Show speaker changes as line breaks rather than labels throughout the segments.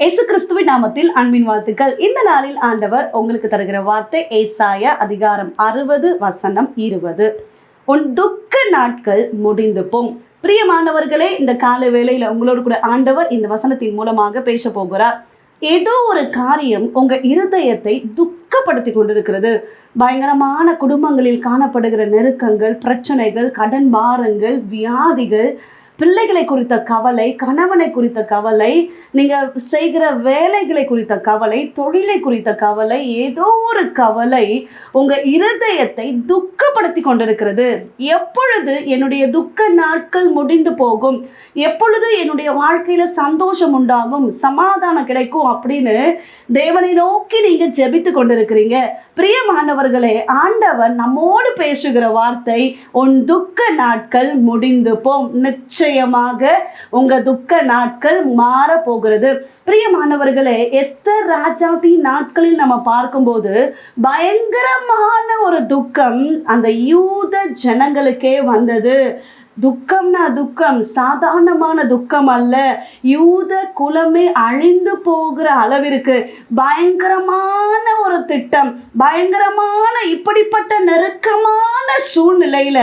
இயேசு கிறிஸ்துவின் நாமத்தில் அன்பின் வாழ்த்துக்கள். இந்த நாளில் ஆண்டவர் உங்களுக்கு தருகிற வார்த்தை ஏசாய அதிகாரம் அறுபது வசனம் இருபது. உன் துக்க நாட்கள் முடிந்து போம் பிரியமானவர்களே இந்த கால வேளையில உங்களோடு கூட ஆண்டவர் இந்த வசனத்தின் மூலமாக பேச போகிறார். ஏதோ ஒரு காரியம் உங்க இருதயத்தை துக்கப்படுத்தி கொண்டிருக்கிறது. பயங்கரமான குடும்பங்களில் காணப்படுகிற நெருக்கங்கள் பிரச்சனைகள் கடன் பாரங்கள் வியாதிகள் பிள்ளைகளை குறித்த கவலை கணவனை குறித்த கவலை நீங்கள் செய்கிற வேலைகளை குறித்த கவலை தொழிலை குறித்த கவலை ஏதோ ஒரு கவலை உங்கள் இருதயத்தை துக்கப்படுத்தி கொண்டிருக்கிறது. எப்பொழுது என்னுடைய துக்க நாட்கள் முடிந்து போகும்? எப்பொழுது என்னுடைய வாழ்க்கையில் சந்தோஷம் உண்டாகும்? சமாதானம் கிடைக்கும் அப்படின்னு தேவனை நோக்கி நீங்கள் ஜெபித்து கொண்டிருக்கிறீங்க. பிரியமானவர்களே ஆண்டவர் நம்மோடு பேசுகிற வார்த்தை உன் துக்க நாட்கள் முடிந்து போம் நிச்சயம் நிச்சயமாக உங்க துக்க நாட்கள் மாற போகிறது. பிரியமானவர்களே எஸ்தர் ராஜாதி நாட்களில் நம்ம பார்க்கும்போது பயங்கரமான ஒரு துக்கம் அந்த யூத ஜனங்களுக்கே வந்தது. துக்கம்னா துக்கம் சாதாரணமான துக்கம் அல்ல. யூத குலமே அழிந்து போகிற அளவிற்கு பயங்கரமான ஒரு திட்டம் பயங்கரமான இப்படிப்பட்ட நெருக்கமான சூழ்நிலையில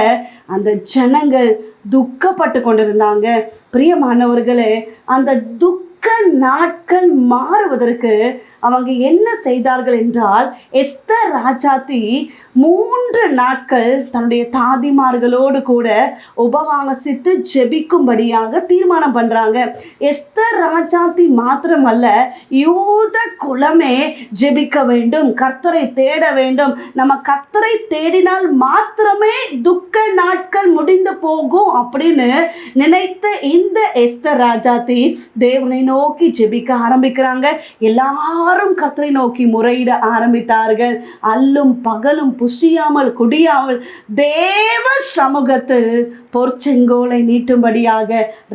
அந்த ஜனங்கள் துக்கப்பட்டு கொண்டிருந்தாங்க. பிரியமானவர்களே அந்த துக்க நாட்கள் மாறுவதற்கு அவங்க என்ன செய்தார்கள் என்றால் எஸ்தர் ராஜாத்தி மூன்று நாட்கள் தன்னுடைய தாதிமார்களோடு கூட உபவாசித்து ஜெபிக்கும்படியாக தீர்மானம் பண்ணுறாங்க எஸ்தர் ராஜாத்தி மாத்திரமல்ல யூத குலமே ஜெபிக்க வேண்டும் கர்த்தரை தேட வேண்டும். நம்ம கர்த்தரை தேடினால் மாத்திரமே துக்க நாட்கள் முடிந்து போகும் அப்படின்னு நினைத்த இந்த எஸ்தர் ராஜாத்தி தேவனை நோக்கி ஜெபிக்க ஆரம்பிக்கிறாங்க. எல்லாரும் கத்தரை நோக்கி முறையிட ஆரம்பித்தார்கள். அல்லும் பகலும் புசியாமல் குடியாமல் தேவ சமூகத்து பொற்செங்கோலை நீட்டும்படியாக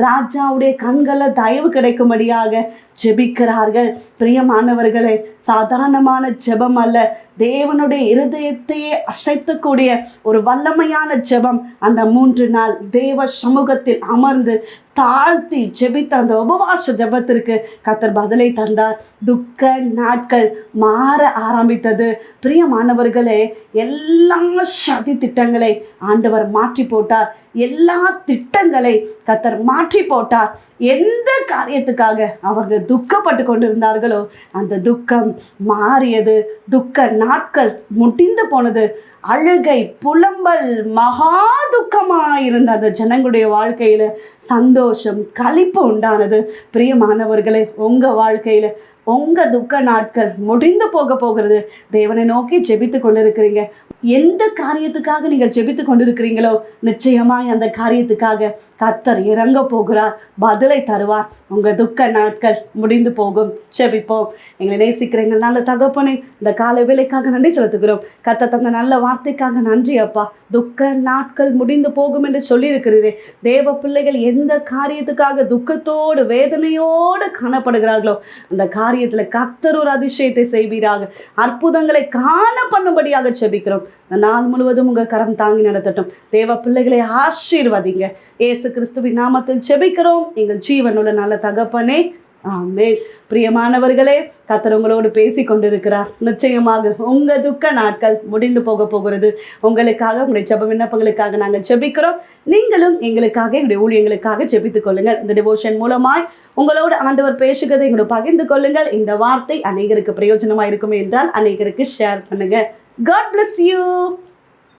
ராஜாவுடைய கண்களை தயவு கிடைக்கும்படியாக ஜெபிக்கிறார்கள். பிரியமானவர்களே சாதாரணமான ஜெபம் அல்ல. தேவனுடைய இருதயத்தையே அசைத்தக்கூடிய ஒரு வல்லமையான ஜெபம் அந்த மூன்று நாள் தேவ சமூகத்தில் அமர்ந்து தாழ்த்தி ஜெபித்த அந்த உபவாச ஜெபத்திற்கு கத்தர் பதிலை தந்தார். துக்க நாட்கள் மாற ஆரம்பித்தது. பிரியமானவர்களே எல்லா சதி திட்டங்களை ஆண்டவர் மாற்றி போட்டார். எல்லா திட்டங்களை கத்தர் மாற்றி போட்டார். எந்த காரியத்துக்காக அவர்கள் துக்கப்பட்டு கொண்டிருந்தார்களோ அந்த துக்கம் மாறியது. துக்க நாட்கள் முடிந்து போனது. அழுகை புலம்பல் மகா துக்கமாக இருந்த அந்த ஜனங்களுடைய வாழ்க்கையில் சந்தோஷம் கழிப்பு உண்டானது. பிரியமானவர்களே உங்கள் வாழ்க்கையில் உங்க துக்க நாட்கள் முடிந்து போக போகிறது. தேவனை நோக்கி ஜெபித்து கொண்டிருக்கிறீங்க. எந்த காரியத்துக்காக நீங்கள் ஜெபித்து கொண்டிருக்கிறீங்களோ நிச்சயமாய் அந்த காரியத்துக்காக கத்தர் இறங்க போகிறார் பதிலை தருவார். உங்கள் துக்க நாட்கள் முடிந்து போகும். ஜெபிப்போம். எங்களை நேசிக்கிற எங்கள் நல்ல தகப்பனை இந்த காலை வேலைக்காக நன்றி செலுத்துகிறோம். கத்த தந்த நல்ல வார்த்தைக்காக நன்றி அப்பா. துக்க நாட்கள் முடிந்து போகும் என்று சொல்லியிருக்கிறீரே. தேவ பிள்ளைகள் எந்த காரியத்துக்காக துக்கத்தோடு வேதனையோடு காணப்படுகிறார்களோ அந்த காரியத்தில் கத்தர் ஒரு அதிசயத்தை செய்வீராக. அற்புதங்களை காண பண்ணும்படியாக செபிக்கிறோம் நாள் முழுவதும் உங்கள் கரம் தாங்கி நடத்தட்டும். தேவ பிள்ளைகளை ஆசீர்வதிங்க. ஏசு கிறிஸ்துவின் நாமத்தில் ஜெபிக்கிறோம். எங்கள் ஜீவனுள்ள நல்ல தகப்பனே ஆமென். பிரியமானவர்களே கத்தர் உங்களோடு பேசி கொண்டிருக்கிறார் நிச்சயமாக உங்க துக்க நாட்கள் முடிந்து போக போகிறது. உங்களுக்காக உங்களுடைய ஜெப விண்ணப்பங்களுக்காக நாங்கள் ஜெபிக்கிறோம் நீங்களும் எங்களுக்காக எங்களுடைய ஊழியங்களுக்காக ஜெபித்துக் கொள்ளுங்கள். இந்த டிவோஷன் மூலமாய் உங்களோடு ஆண்டவர் பேசுகிறதை எங்களோட பகிர்ந்து கொள்ளுங்கள். இந்த வார்த்தை அநேகருக்கு பிரயோஜனமாக இருக்கும் என்றால் அநேகருக்கு ஷேர் பண்ணுங்க. God bless you